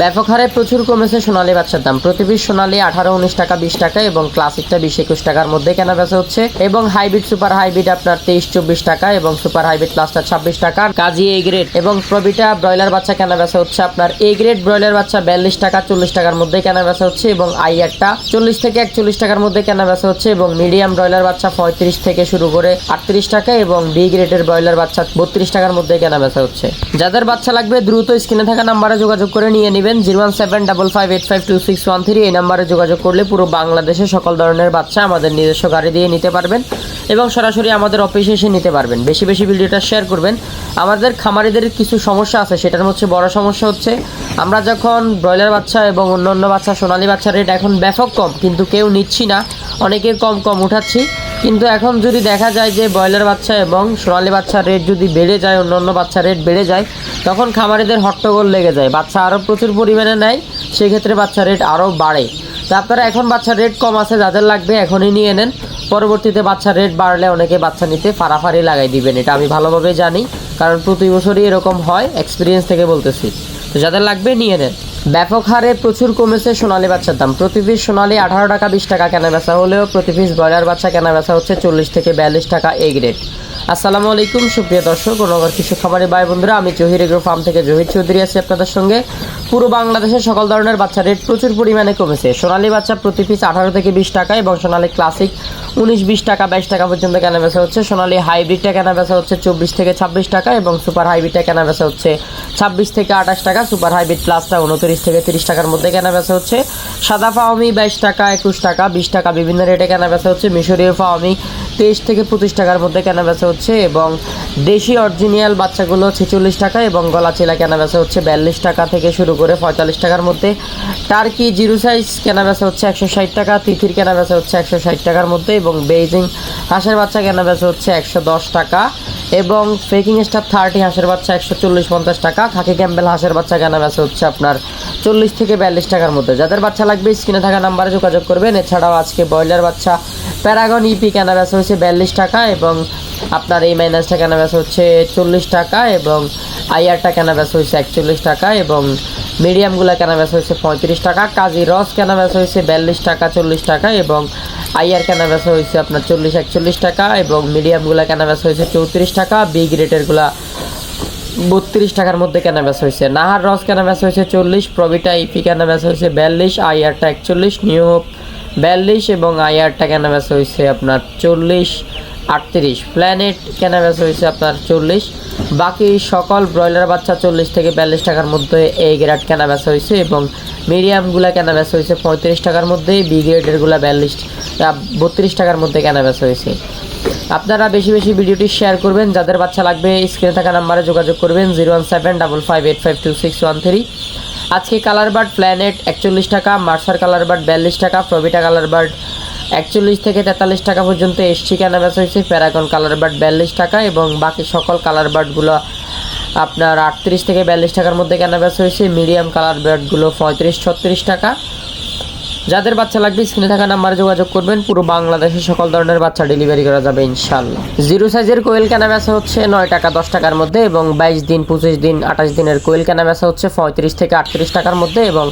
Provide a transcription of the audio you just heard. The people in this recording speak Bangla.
ব্যাপক হারে প্রচুর কমেছে সোনালী বাচ্চার দাম। প্রতি পিস সোনালী আঠারো, উনিশ টাকা, বিশ টাকা এবং ক্লাসিকটা বিশ, একুশ টাকার মধ্যে কেনা বেচা হচ্ছে। এবং হাইব্রিড, সুপার হাইব্রিড আপনার তেইশ, চব্বিশ টাকা এবং সুপার হাইব্রিড প্লাসটা ছাব্বিশ টাকা। কাজী এ গ্রেড এবং প্রবিটা ব্রয়লার বাচ্চা কেনা বেচা হচ্ছে আপনার এ গ্রেড ব্রয়লার বাচ্চা বিয়াল্লিশ টাকা, চল্লিশ টাকার মধ্যে কেনা বেচা হচ্ছে এবং আইয়ারটা চল্লিশ থেকে একচল্লিশ টাকার মধ্যে কেনা বেচা হচ্ছে এবং মিডিয়াম ব্রয়লার বাচ্চা পঁয়ত্রিশ থেকে শুরু করে আটত্রিশ টাকা এবং বি গ্রেডের ব্রয়লার বাচ্চা বত্রিশ টাকার মধ্যে কেনা বেচা হচ্ছে। যাদের বাচ্চা লাগবে দ্রুত স্ক্রিনে থাকা নাম্বারে যোগাযোগ করে নিয়ে নেবেন। Zero one seven double five eight five two six one three এই নাম্বারে যোগাযোগ করলে পুরো বাংলাদেশে সকল ধরনের বাচ্চা আমাদের নিজস্ব গাড়ি দিয়ে নিতে পারবেন এবং সরাসরি আমাদের অফিসে এসে নিতে পারবেন। বেশি বেশি ভিডিওটা শেয়ার করবেন। আমাদের খামারিদের কিছু সমস্যা আছে, সেটার মধ্যে বড় সমস্যা হচ্ছে আমরা যখন ব্রয়লার বাচ্চা এবং অন্য অন্য বাচ্চা, সোনালি বাচ্চার রেট এখন ব্যাপক কম, কিন্তু কেউ নিচ্ছি না, অনেকে কম কম উঠাচ্ছি। কিন্তু এখন যদি দেখা যায় যে ব্রয়লার বাচ্চা এবং সোনালি বাচ্চার রেট যদি বেড়ে যায় অন্য অন্য বাচ্চার রেট বেড়ে যায় তখন খামারিদের হট্টগোল লেগে যায়। বাচ্চা আরও প্রচুর পরিমাণে নেয়, সেক্ষেত্রে বাচ্চার রেট আরও বাড়ে। তো আপনারা এখন বাচ্চার রেট কম আছে যাদের লাগবে এখনই নিয়ে নেন। পরবর্তীতে বাচ্চার রেট বাড়লে অনেকে বাচ্চা নিতে ফাড়াফাড়ি লাগাই দিবেন, এটা আমি ভালোভাবে জানি। কারণ প্রতি বছরই এরকম হয় এক্সপিরিয়েন্স থেকে বলতেছি। তো যাদের লাগবে নিয়ে নেন। ব্যাপক হারে প্রচুর কমেছে সোনালি বাচ্চার দাম। প্রতি পিস সোনালি আঠারো টাকা, বিশ টাকা কেনা বেচা হলেও প্রতি পিস ব্রয়লার বাচ্চা কেনা বেচা হচ্ছে চল্লিশ থেকে বিয়াল্লিশ টাকা এ গ্রেড আসসালামু আলাইকুম, সুপ্রিয় দর্শক ও নগর খামারি ভাই বন্ধুরা, আমি জহির এগ্রো ফার্ম থেকে জহির চৌধুরী আছি আপনাদের সঙ্গে। পুরো বাংলাদেশের সকল ধরনের বাচ্চা রেট প্রচুর পরিমাণে কমেছে। সোনালি বাচ্চা প্রতি পিস আঠারো থেকে বিশ টাকা এবং সোনালি ক্লাসিক উনিশ, বিশ টাকা, বাইশ টাকা পর্যন্ত কেনা বেচা হচ্ছে। সোনালি হাইব্রিডটা কেনা বেচা হচ্ছে চব্বিশ থেকে ছাব্বিশ টাকা এবং সুপার হাইব্রিডটা কেনা বেচা হচ্ছে ছাব্বিশ থেকে আঠাশ টাকা। সুপার হাইব্রিড প্লাসটা উনত্রিশ থেকে তিরিশ টাকার মধ্যে কেনা বেচা হচ্ছে। সাদা ফাওমি বাইশ টাকা, একুশ টাকা, বিশ টাকা বিভিন্ন রেটে কেনা বেচা হচ্ছে। মিশরীয় ফাওমি তেইশ থেকে পঁচিশ টাকার মধ্যে কেনা বেচা হচ্ছে এবং দেশি অরিজিনাল বাচ্চাগুলো ছেচল্লিশ টাকা এবং গলা চিলা কেনা বেচা হচ্ছে বিয়াল্লিশ টাকা থেকে শুরু করে পঁয়তাল্লিশ টাকার মধ্যে। টার্কি জিরো সাইজ কেনা বেচা হচ্ছে একশো ষাট টাকা, তিথির কেনা বেচা হচ্ছে একশো ষাট টাকার মধ্যে এবং বেইজিং হাঁসের বাচ্চা কেনা বেচা হচ্ছে একশো দশ টাকা এবং ফেকিং স্টার থার্টি হাঁসের বাচ্চা একশো চল্লিশ পঞ্চাশ টাকা খাকি ক্যাম্বেল হাঁসের বাচ্চা কেনা বেচা হচ্ছে আপনার চল্লিশ থেকে বিয়াল্লিশ টাকার মধ্যে। যাদের বাচ্চা লাগবে স্ক্রিনে থাকা নাম্বারে যোগাযোগ করবেন। এছাড়াও আজকে ব্রয়লার বাচ্চা প্যারাগন ইপি কেনা বেচা হচ্ছে বিয়াল্লিশ টাকা এবং আপনার এই মাইনাসটা কেনা বেচা হচ্ছে চল্লিশ টাকা এবং আইআরটা কেনা বেচা হয়েছে একচল্লিশ টাকা এবং মিডিয়ামগুলো কেনা বেচা হয়েছে পঁয়ত্রিশ টাকা কাজী রস কেনা বেচা হয়েছে বিয়াল্লিশ টাকা চল্লিশ টাকা এবং আইআর কেনা বেচা হয়েছে আপনার চল্লিশ একচল্লিশ টাকা এবং মিডিয়ামগুলো কেনা বেচা হয়েছে চৌত্রিশ টাকা বিগ রেটেরগুলা বত্রিশ টাকার মধ্যে কেনা বেচা হয়েছে নাহার রস কেনা বেচা হয়েছে চল্লিশ প্রবিটা ইপি কেনা বেচা হয়েছে বিয়াল্লিশ আইআরটা একচল্লিশ নিউ বিয়াল্লিশ এবং আইআরটা কেনা বেচা হয়েছে আপনার চল্লিশ, আটত্রিশ। প্ল্যানেট কেনা বেচা হয়েছে আপনার চল্লিশ? বাকি সকল ব্রয়লার বাচ্চা চল্লিশ থেকে বিয়াল্লিশ টাকার মধ্যে এই গ্রেড কেনা বেচা হয়েছে এবং মিডিয়ামগুলা কেনা বেচা হয়েছে পঁয়ত্রিশ টাকার মধ্যে, বি গ্রেডেরগুলা বিয়াল্লিশ বত্রিশ টাকার মধ্যে কেনা বেচা হয়েছে আপনারা বেশি বেশি ভিডিওটি শেয়ার করবেন, যাদের বাচ্চা লাগবে, স্ক্রিনে থাকা নাম্বারে যোগাযোগ করবেন, zero one seven double five eight five two six one three. আজকে কালার বার্ড প্ল্যানেট একচল্লিশ টাকা, মার্সার কালার বার্ড বিয়াল্লিশ টাকা প্রবিটা কালার বার্ড একচল্লিশ থেকে তেতাল্লিশ টাকা পর্যন্ত এসছি। কেনা বেচা হয়েছে প্যারাগন কালার বার্ড বিয়াল্লিশ টাকা এবং বাকি সকল কালার বার্ডগুলো আপনার আটত্রিশ থেকে বিয়াল্লিশ টাকার মধ্যে কেনা বেচা হয়েছে। মিডিয়াম কালার বার্ডগুলো পঁয়ত্রিশ, ছত্রিশ টাকা। যাদের বাচ্চা লাগবে স্ক্রিনে থাকা নাম্বারে যোগাযোগ করবেন। পুরো বাংলাদেশের সকল ধরনের বাচ্চা ডেলিভারি করা যাবে ইনশাল্লাহ জিরো সাইজের কোয়েল কেনা বেচা হচ্ছে নয় টাকা, দশ টাকার মধ্যে এবং বাইশ দিন, পঁচিশ দিন, আঠাশ দিনের কোয়েল কেনা বেচা হচ্ছে পঁয়ত্রিশ থেকে আটত্রিশ টাকার মধ্যে এবং